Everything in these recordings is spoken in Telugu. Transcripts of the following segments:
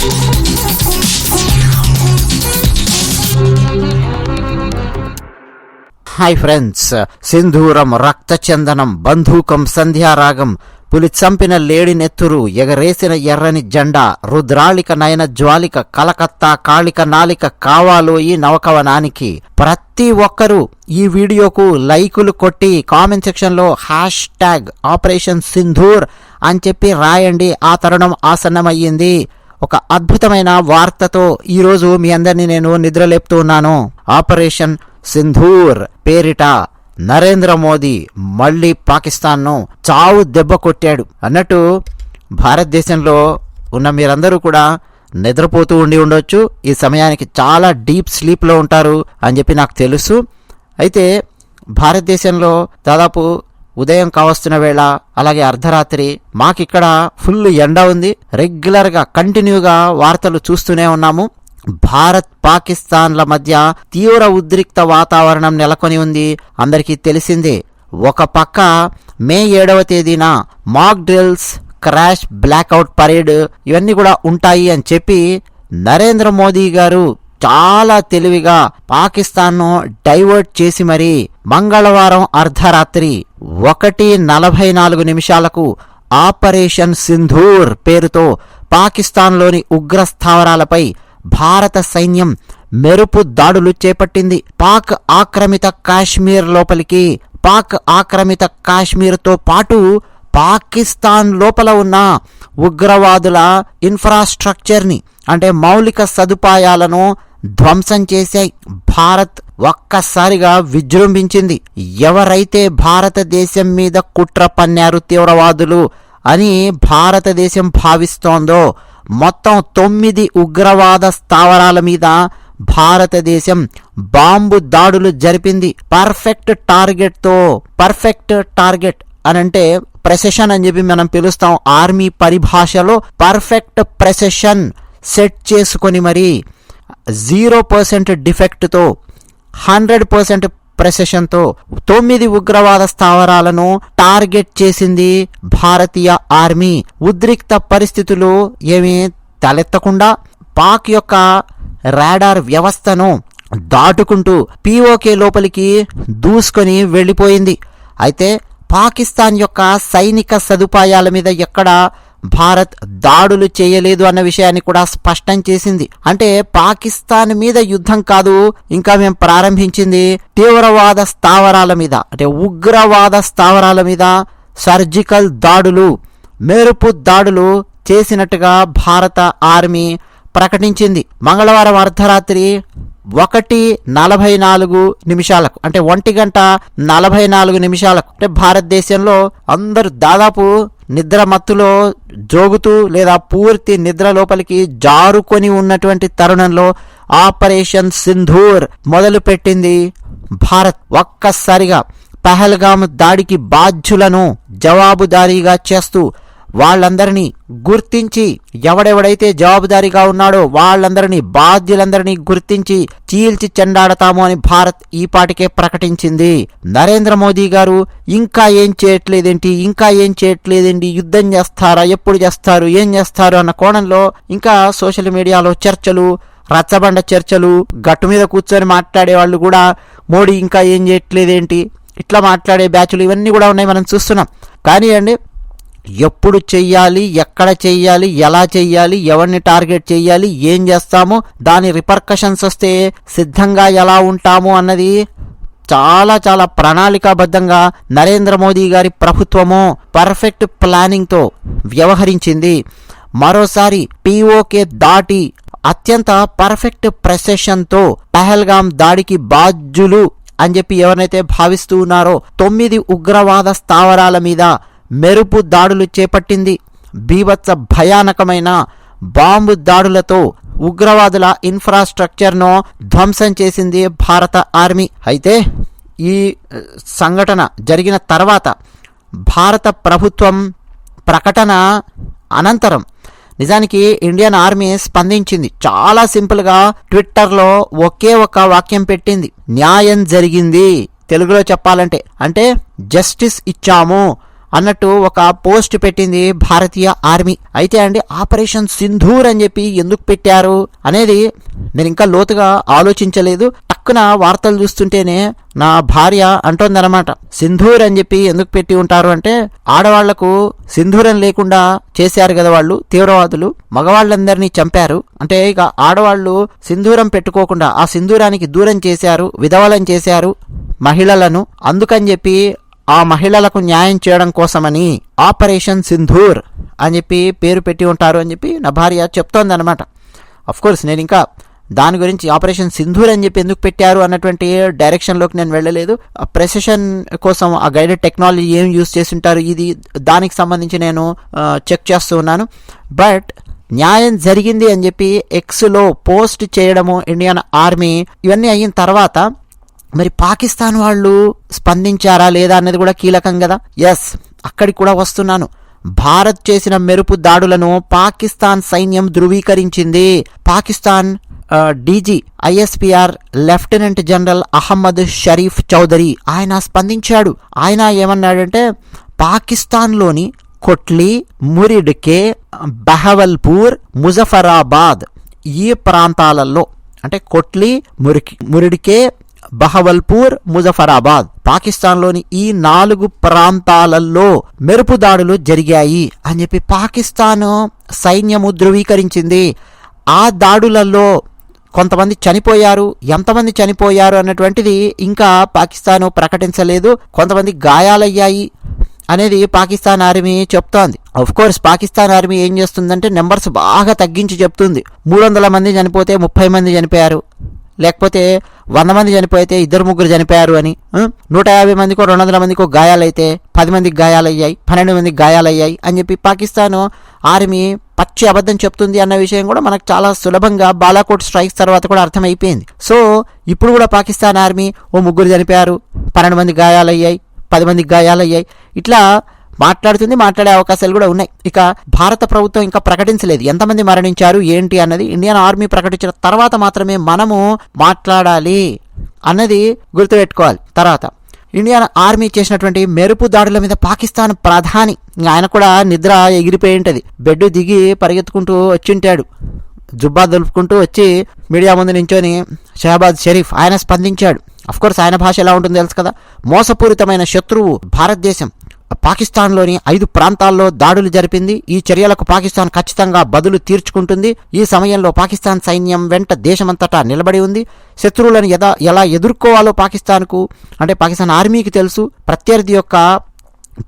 హాయ్ ఫ్రెండ్స్ సింధూరం రక్తచందనం బంధూకం సంధ్యారాగం పులి చంపిన లేడి నెత్తురు ఎగరేసిన ఎర్రని జెండా రుద్రాళిక నయన జ్వాలిక కలకత్తా కాళిక నాలిక కావాలోయి నవకవనానికి ప్రతి ఒక్కరూ ఈ వీడియోకు లైకులు కొట్టి కామెంట్ సెక్షన్లో హ్యాష్ ట్యాగ్ ఆపరేషన్ సింధూర్ అని చెప్పి రాయండి. ఆ తరుణం ఆసన్నమయ్యింది. ఒక అద్భుతమైన వార్తతో ఈరోజు మీ అందరినీ నేను నిద్రలేపుతూ ఉన్నాను. ఆపరేషన్ సింధూర్ పేరిట నరేంద్ర మోదీ మళ్ళీ పాకిస్తాన్ను చావు దెబ్బ కొట్టాడు అన్నట్టు భారతదేశంలో ఉన్న మీరందరూ కూడా నిద్రపోతూ ఉండి ఉండొచ్చు. ఈ సమయానికి చాలా డీప్ స్లీప్లో ఉంటారు అని చెప్పి నాకు తెలుసు. అయితే భారతదేశంలో దాదాపు ఉదయం కావస్తున్న వేళ అలాగే అర్ధరాత్రి మాకిక్కడ ఫుల్ ఎండ ఉంది. రెగ్యులర్గా కంటిన్యూగా వార్తలు చూస్తూనే ఉన్నాము. భారత్ పాకిస్తాన్ల మధ్య తీవ్ర ఉద్రిక్త వాతావరణం నెలకొని ఉంది. అందరికీ తెలిసిందే ఒక పక్క మే ఏడవ తేదీన mock drills crash blackout parade ఇవన్నీ కూడా ఉంటాయి అని చెప్పి నరేంద్ర మోదీ గారు చాలా తెలివిగా పాకిస్తాన్ను డైవర్ట్ చేసి మరి మంగళవారం అర్ధరాత్రి ఒకటి నలభై నాలుగు నిమిషాలకు ఆపరేషన్ సింధూర్ పేరుతో పాకిస్తాన్లోని ఉగ్ర స్థావరాలపై భారత సైన్యం మెరుపు దాడులు చేపట్టింది. పాక్ ఆక్రమిత కాశ్మీర్ లోపలికి పాక్ ఆక్రమిత కాశ్మీర్తో పాటు పాకిస్తాన్ లోపల ఉన్న ఉగ్రవాదుల ఇన్ఫ్రాస్ట్రక్చర్ని అంటే మౌలిక సదుపాయాలను ధ్వంసం చేశాయి. భారత్ ఒక్కసారిగా విజృంభించింది. ఎవరైతే భారతదేశం మీద కుట్ర పన్నారు తీవ్రవాదులు అని భారతదేశం భావిస్తోందో మొత్తం తొమ్మిది ఉగ్రవాద స్థావరాల మీద భారతదేశం బాంబు దాడులు జరిపింది. పర్ఫెక్ట్ టార్గెట్తో పర్ఫెక్ట్ టార్గెట్ అనంటే ప్రెసెషన్ అని చెప్పి మనం పిలుస్తాం. ఆర్మీ పరిభాషలో పర్ఫెక్ట్ ప్రెసెషన్ సెట్ చేసుకొని మరి జీరో పర్సెంట్ డిఫెక్ట్తో హండ్రెడ్ పర్సెంట్ ప్రెసెషన్తో తొమ్మిది ఉగ్రవాద స్థావరాలను టార్గెట్ చేసింది భారతీయ ఆర్మీ. ఉద్రిక్త పరిస్థితులు ఏమీ తలెత్తకుండా పాక్ యొక్క రాడార్ వ్యవస్థను దాటుకుంటూ పీఓకే లోపలికి దూసుకొని వెళ్ళిపోయింది. అయితే పాకిస్తాన్ యొక్క సైనిక సదుపాయాల మీద ఎక్కడ భారత్ దాడులు చేయలేదు అన్న విషయాన్ని కూడా స్పష్టం చేసింది. అంటే పాకిస్తాన్ మీద యుద్ధం కాదు ఇంకా మేము ప్రారంభించింది తీవ్రవాద స్థావరాల మీద అంటే ఉగ్రవాద స్థావరాల మీద సర్జికల్ దాడులు మెరుపు దాడులు చేసినట్టుగా భారత ఆర్మీ ప్రకటించింది. మంగళవారం అర్ధరాత్రి ఒకటి నలభై నాలుగు నిమిషాలకు అంటే ఒంటి గంట నలభై నాలుగు నిమిషాలకు. అంటే భారతదేశంలో అందరూ దాదాపు నిద్ర మత్తులో జోగుతూ లేదా పూర్తి నిద్ర లోపలికి జారుకొని ఉన్నటువంటి తరుణంలో ఆపరేషన్ సింధూర్ మొదలుపెట్టింది భారత్. ఒక్కసారిగా పహల్గామ్ దాడికి బాధ్యులను జవాబుదారీగా చేస్తూ వాళ్ళందరినీ గుర్తించి ఎవడెవడైతే జవాబుదారీగా ఉన్నాడో వాళ్ళందరినీ బాధ్యులందరినీ గుర్తించి చీల్చి చెండాడతాము అని భారత్ ఈ పాటికే ప్రకటించింది. నరేంద్ర మోదీ గారు ఇంకా ఏం చేయట్లేదేంటి? ఇంకా ఏం చేయట్లేదేంటి? యుద్ధం చేస్తారా? ఎప్పుడు చేస్తారు? ఏం చేస్తారు? అన్న కోణంలో ఇంకా సోషల్ మీడియాలో చర్చలు రచ్చబండ చర్చలు గట్టు మీద కూర్చొని మాట్లాడే వాళ్ళు కూడా మోడీ ఇంకా ఏం చేయట్లేదేంటి? ఇట్లా మాట్లాడే బ్యాచ్లు ఇవన్నీ కూడా ఉన్నాయి మనం చూస్తున్నాం. కానీ అండి ఎప్పుడు చెయ్యాలి ఎక్కడ చెయ్యాలి ఎలా చెయ్యాలి ఎవరిని టార్గెట్ చెయ్యాలి ఏం చేస్తాము దాని రిపర్కషన్స్ వస్తే సిద్ధంగా ఎలా ఉంటాము అన్నది చాలా చాలా ప్రణాళికాబద్ధంగా నరేంద్ర మోదీ గారి ప్రభుత్వము పర్ఫెక్ట్ ప్లానింగ్తో వ్యవహరించింది. మరోసారి పీఓకే దాటి అత్యంత పర్ఫెక్ట్ ప్రెసెషన్తో పహల్గాం దాడికి బాధ్యులు అని చెప్పి ఎవరైతే భావిస్తూ ఉన్నారో తొమ్మిది ఉగ్రవాద స్థావరాల మీద మెరుపు దాడులు చేపట్టింది. బీభత్స భయానకమైన బాంబు దాడులతో ఉగ్రవాదుల ఇన్ఫ్రాస్ట్రక్చర్ను ధ్వంసం చేసింది భారత ఆర్మీ. అయితే ఈ సంఘటన జరిగిన తర్వాత భారత ప్రభుత్వం ప్రకటన అనంతరం నిజానికి ఇండియన్ ఆర్మీ స్పందించింది. చాలా సింపుల్గా ట్విట్టర్లో ఒకే ఒక వాక్యం పెట్టింది. న్యాయం జరిగింది. తెలుగులో చెప్పాలంటే. అంటే జస్టిస్ ఇచ్చాము. అన్నట్టు ఒక పోస్ట్ పెట్టింది భారతీయ ఆర్మీ. అయితే అండి ఆపరేషన్ సింధూర్ అని చెప్పి ఎందుకు పెట్టారు అనేది నేను ఇంకా లోతుగా ఆలోచించలేదు. టక్కున వార్తలు చూస్తుంటేనే నా భార్య అంటోందనమాట సింధూర్ అని చెప్పి ఎందుకు పెట్టి ఉంటారు అంటే ఆడవాళ్ళకు సింధూరం లేకుండా చేశారు కదా వాళ్ళు తీవ్రవాదులు. మగవాళ్ళందరినీ చంపారు. అంటే ఇక ఆడవాళ్ళు సింధూరం పెట్టుకోకుండా ఆ సింధూరానికి దూరం చేశారు విధవలం చేశారు మహిళలను. అందుకని చెప్పి ఆ మహిళలకు న్యాయం చేయడం కోసమని ఆపరేషన్ సింధూర్ అని చెప్పి పేరు పెట్టి ఉంటారు అని చెప్పి నా భార్య చెప్తోందనమాట అనమాట కోర్స్ నేను ఇంకా దాని గురించి ఆపరేషన్ సింధూర్ అని చెప్పి ఎందుకు పెట్టారు అన్నటువంటి డైరెక్షన్లోకి నేను వెళ్ళలేదు. ఆ ప్రెసిషన్ కోసం ఆ గైడెడ్ టెక్నాలజీ ఏం యూస్ చేసి ఉంటారు ఇది దానికి సంబంధించి నేను చెక్ చేస్తూ ఉన్నాను. బట్ న్యాయం జరిగింది అని చెప్పి ఎక్స్లో పోస్ట్ చేయడము ఇండియన్ ఆర్మీ ఇవన్నీ అయిన తర్వాత మరి పాకిస్తాన్ వాళ్ళు స్పందించారా లేదా అనేది కూడా కీలకం కదా? ఎస్ అక్కడికి కూడా వస్తున్నాను. భారత్ చేసిన మెరుపు దాడులను పాకిస్తాన్ సైన్యం ధృవీకరించింది. Pakistan DG ISPR lieutenant general Ahmed Sharif Chaudhry ఆయన స్పందించాడు. ఆయన ఏమన్నాడంటే పాకిస్తాన్లోని కొట్లి మురిడ్కే బహవల్పూర్ ముజఫరాబాద్ ఈ ప్రాంతాలలో అంటే కొట్లి మురికి మురిడికే బహవల్పూర్ ముజఫరాబాద్ పాకిస్తాన్లోని ఈ నాలుగు ప్రాంతాలలో మెరుపు దాడులు జరిగాయి అని చెప్పి పాకిస్తాన్ సైన్యము ధృవీకరించింది. ఆ దాడులలో కొంతమంది చనిపోయారు ఎంతమంది చనిపోయారు అన్నటువంటిది ఇంకా పాకిస్తాన్ ప్రకటించలేదు. కొంతమంది గాయాలయ్యాయి అనేది పాకిస్తాన్ ఆర్మీ చెప్తోంది. అఫ్ కోర్స్ పాకిస్తాన్ ఆర్మీ ఏం చేస్తుందంటే నెంబర్స్ బాగా తగ్గించి చెప్తుంది. మూడు వందల మంది చనిపోతే ముప్పై మంది చనిపోయారు. లేకపోతే వంద మంది చనిపోయితే ఇద్దరు ముగ్గురు చనిపోయారు అని నూట యాభై మందికో రెండు వందల మందికో గాయాలైతే పది మందికి గాయాలయ్యాయి పన్నెండు మందికి గాయాలయ్యాయి అని చెప్పి పాకిస్తాన్ ఆర్మీ పచ్చి అబద్ధం చెప్తుంది అన్న విషయం కూడా మనకు చాలా సులభంగా బాలాకోట్ స్ట్రైక్స్ తర్వాత కూడా అర్థమైపోయింది. సో ఇప్పుడు కూడా పాకిస్తాన్ ఆర్మీ ఓ ముగ్గురు చనిపోయారు పన్నెండు మంది గాయాలయ్యాయి పది మందికి గాయాలయ్యాయి. ఇట్లా మాట్లాడుతుంది మాట్లాడే అవకాశాలు కూడా ఉన్నాయి. ఇక భారత ప్రభుత్వం ఇంకా ప్రకటించలేదు. ఎంతమంది మరణించారు ఏంటి అన్నది ఇండియన్ ఆర్మీ ప్రకటించిన తర్వాత మాత్రమే మనము మాట్లాడాలి అన్నది గుర్తుపెట్టుకోవాలి. తర్వాత ఇండియన్ ఆర్మీ చేసినటువంటి మెరుపు దాడుల మీద పాకిస్తాన్ ప్రధాని ఆయన కూడా నిద్ర ఎగిరిపోయి ఉంటుంది. బెడ్ దిగి పరిగెత్తుకుంటూ వచ్చింటాడు. జుబ్బా దులుపుకుంటూ వచ్చి మీడియా ముందు నించొని షహబాజ్ షరీఫ్ ఆయన స్పందించాడు. కోర్స్ ఆయన భాష ఎలా ఉంటుందో తెలుసు కదా. మోసపూరితమైన శత్రువు భారతదేశం. పాకిస్తాన్లోని ఐదు ప్రాంతాల్లో దాడులు జరిపింది. ఈ చర్యలకు పాకిస్తాన్ ఖచ్చితంగా బదులు తీర్చుకుంటుంది. ఈ సమయంలో పాకిస్తాన్ సైన్యం వెంట దేశమంతటా నిలబడి ఉంది. శత్రువులను ఎదా ఎలా ఎదుర్కోవాలో పాకిస్తాన్కు అంటే పాకిస్తాన్ ఆర్మీకి తెలుసు. ప్రత్యర్థి యొక్క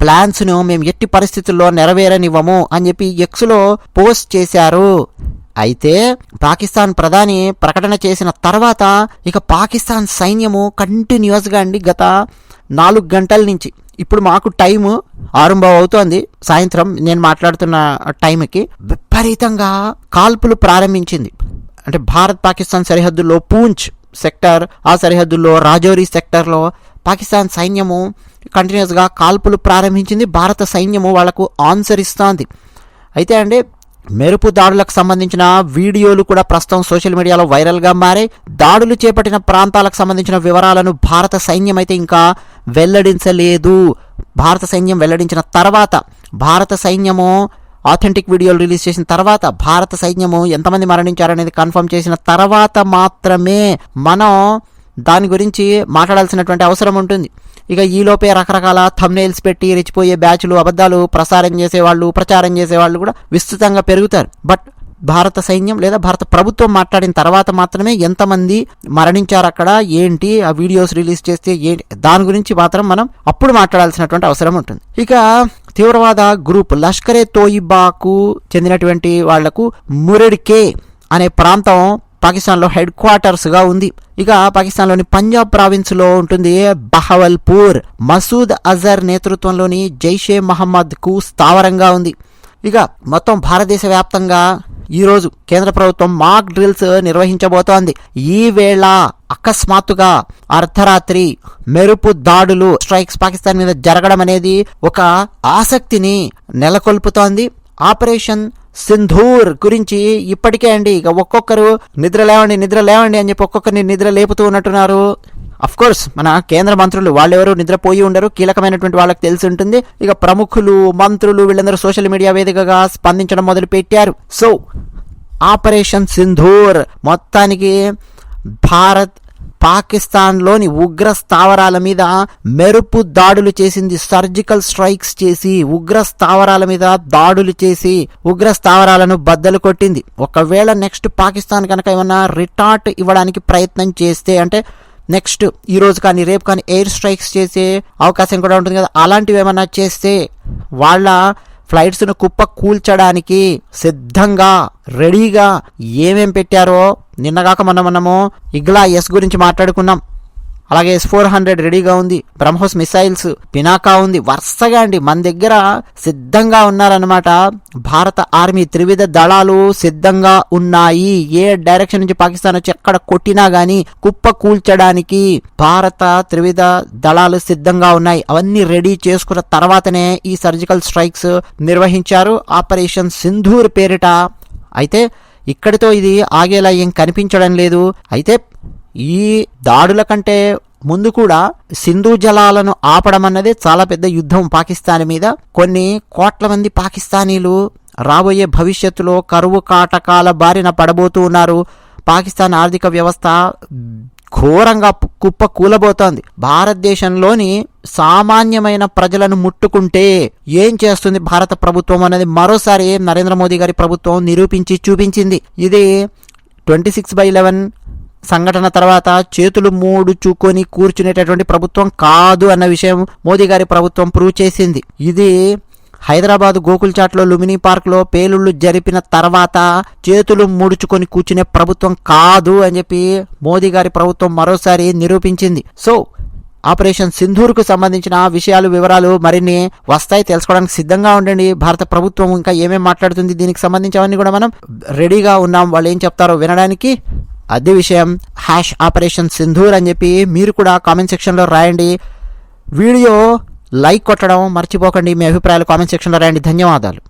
ప్లాన్స్ను మేము ఎట్టి పరిస్థితుల్లో నెరవేరనివ్వము అని చెప్పి ఎక్స్లో పోస్ట్ చేశారు. అయితే పాకిస్తాన్ ప్రధాని ప్రకటన చేసిన తర్వాత ఇక పాకిస్తాన్ సైన్యము కంటిన్యూస్గా అండి గత నాలుగు గంటల నుంచి. ఇప్పుడు మాకు టైము ఆరంభం అవుతోంది సాయంత్రం నేను మాట్లాడుతున్న టైంకి విపరీతంగా కాల్పులు ప్రారంభించింది. అంటే భారత్ పాకిస్తాన్ సరిహద్దుల్లో పూంచ్ సెక్టర్ ఆ సరిహద్దుల్లో రాజౌరి సెక్టర్లో పాకిస్తాన్ సైన్యము కంటిన్యూస్గా కాల్పులు ప్రారంభించింది. భారత సైన్యము వాళ్ళకు ఆన్సర్ ఇస్తోంది. అయితే అండి మెరుపు దాడులకు సంబంధించిన వీడియోలు కూడా ప్రస్తుతం సోషల్ మీడియాలో వైరల్గా మారాయి. దాడులు చేపట్టిన ప్రాంతాలకు సంబంధించిన వివరాలను భారత సైన్యం అయితే ఇంకా వెల్లడించలేదు. భారత సైన్యం వెల్లడించిన తర్వాత భారత సైన్యము ఆథెంటిక్ వీడియోలు రిలీజ్ చేసిన తర్వాత భారత సైన్యము ఎంతమంది మరణించారనేది కన్ఫర్మ్ చేసిన తర్వాత మాత్రమే మనం దాని గురించి మాట్లాడాల్సినటువంటి అవసరం ఉంటుంది. ఇక ఈలోపే రకరకాల థంబ్నైల్స్ పెట్టి రెచ్చిపోయే బ్యాచ్లు అబద్ధాలు ప్రసారం చేసేవాళ్ళు ప్రచారం చేసేవాళ్ళు కూడా విస్తృతంగా పెరుగుతారు. బట్ భారత సైన్యం లేదా భారత ప్రభుత్వం మాట్లాడిన తర్వాత మాత్రమే ఎంతమంది మరణించారు అక్కడ ఏంటి ఆ వీడియోస్ రిలీజ్ చేస్తే ఏంటి దాని గురించి మాత్రం మనం అప్పుడు మాట్లాడాల్సినటువంటి అవసరం ఉంటుంది. ఇక తీవ్రవాద గ్రూప్ లష్కరే తోయిబాకు చెందినటువంటి వాళ్ళకు మురెడ్కే అనే ప్రాంతం పాకిస్తాన్లో హెడ్ క్వార్టర్స్గా ఉంది. ఇక పాకిస్తాన్లోని పంజాబ్ ప్రావిన్స్లో ఉంటుంది బహవల్పూర్. మసూద్ అజర్ నేతృత్వంలోని జైషే మహమ్మద్కు స్థావరంగా ఉంది. ఇక మొత్తం భారతదేశ వ్యాప్తంగా ఈరోజు కేంద్ర ప్రభుత్వం మాక్ డ్రిల్స్ నిర్వహించబోతోంది. ఈ వేళ అకస్మాత్తుగా అర్ధరాత్రి మెరుపు దాడులు స్ట్రైక్స్ పాకిస్తాన్ మీద జరగడం అనేది ఒక ఆసక్తిని నెలకొల్పుతోంది. ఆపరేషన్ సింధూర్ గురించి ఇప్పటికే అండి ఇక ఒక్కొక్కరు నిద్ర లేవండి నిద్ర లేవండి అని చెప్పి ఒక్కొక్కరిని నిద్ర లేపుతూ ఉన్నట్టున్నారు. కోర్స్ మన కేంద్ర మంత్రులు వాళ్ళెవరూ నిద్రపోయి ఉండరు కీలకమైనటువంటి వాళ్ళకి తెలిసి ఉంటుంది. ఇక ప్రముఖులు మంత్రులు వీళ్ళందరూ సోషల్ మీడియా వేదికగా స్పందించడం మొదలు పెట్టారు సో ఆపరేషన్ సింధూర్ మొత్తానికి భారత్ పాకిస్తాన్లోని ఉగ్ర స్థావరాల మీద మెరుపు దాడులు చేసింది సర్జికల్ స్ట్రైక్స్ చేసి ఉగ్ర స్థావరాల మీద దాడులు చేసి ఉగ్ర స్థావరాలను బద్దలు కొట్టింది. ఒకవేళ నెక్స్ట్ పాకిస్తాన్ కనుక ఏమన్నా రిటార్ట్ ఇవ్వడానికి ప్రయత్నం చేస్తే అంటే నెక్స్ట్ ఈ రోజు కానీ రేపు కానీ ఎయిర్ స్ట్రైక్స్ చేసే అవకాశం కూడా ఉంటుంది కదా. అలాంటివి ఏమన్నా చేస్తే వాళ్ళ ఫ్లైట్స్ను కుప్ప కూల్చడానికి సిద్ధంగా రెడీగా ఏమేం పెట్టారో నిన్నగాక మొన్న మనము ఇగ్లా ఎస్ గురించి మాట్లాడుకున్నాం. అలాగే ఎస్ ఫోర్ హండ్రెడ్ రెడీగా ఉంది. బ్రహ్మోస్ మిసైల్స్ పినాకా ఉంది. వరుసగా అండి. మన దగ్గర సిద్ధంగా ఉన్నారనమాట భారత ఆర్మీ త్రివిధ దళాలు సిద్ధంగా ఉన్నాయి. ఏ డైరెక్షన్ నుంచి పాకిస్తాన్ వచ్చి ఎక్కడ కొట్టినా గాని కుప్ప కూల్చడానికి భారత త్రివిధ దళాలు సిద్ధంగా ఉన్నాయి. అవన్నీ రెడీ చేసుకున్న తర్వాతనే ఈ సర్జికల్ స్ట్రైక్స్ నిర్వహించారు. ఆపరేషన్ సింధూర్ పేరిట. అయితే ఇక్కడితో ఇది ఆగేలా ఏం కనిపించడం లేదు. అయితే ఈ దాడుల కంటే ముందు కూడా సింధు జలాలను ఆపడం అన్నది చాలా పెద్ద యుద్ధం పాకిస్తాన్ మీద. కొన్ని కోట్ల మంది పాకిస్తానీలు రాబోయే భవిష్యత్తులో కరువు కాటకాల బారిన పడబోతూ ఉన్నారు. పాకిస్తాన్ ఆర్థిక వ్యవస్థ ఘోరంగా కుప్ప కూలబోతోంది. భారతదేశంలోని సామాన్యమైన ప్రజలను ముట్టుకుంటే ఏం చేస్తుంది భారత ప్రభుత్వం అనేది మరోసారి నరేంద్ర మోదీ గారి ప్రభుత్వం నిరూపించి చూపించింది. ఇది ట్వంటీ సిక్స్ బై లెవెన్ సంఘటన తర్వాత చేతులు మూడు చూకొని కూర్చునేటటువంటి ప్రభుత్వం కాదు అన్న విషయం మోదీ గారి ప్రభుత్వం ప్రూవ్ చేసింది. ఇది హైదరాబాద్ గోకుల్ చాట్లో లుమినీ పార్క్లో పేలుళ్ళు జరిపిన తర్వాత చేతులు ముడుచుకొని కూర్చునే ప్రభుత్వం కాదు అని చెప్పి మోదీ గారి ప్రభుత్వం మరోసారి నిరూపించింది. సో ఆపరేషన్ సింధూర్కు సంబంధించిన విషయాలు వివరాలు మరిన్ని వస్తాయి. తెలుసుకోవడానికి సిద్ధంగా ఉండండి. భారత ప్రభుత్వం ఇంకా ఏమేమి మాట్లాడుతుంది దీనికి సంబంధించి అవన్నీ కూడా మనం రెడీగా ఉన్నాం. వాళ్ళు ఏం చెప్తారో వినడానికి అదే విషయం హ్యాష్ ఆపరేషన్ సింధూర్ అని చెప్పి మీరు కూడా కామెంట్ సెక్షన్లో రాయండి. వీడియో లైక్ కొట్టడం మర్చిపోకండి మీ అభిప్రాయాలు కామెంట్ సెక్షన్లో రాయండి. ధన్యవాదాలు.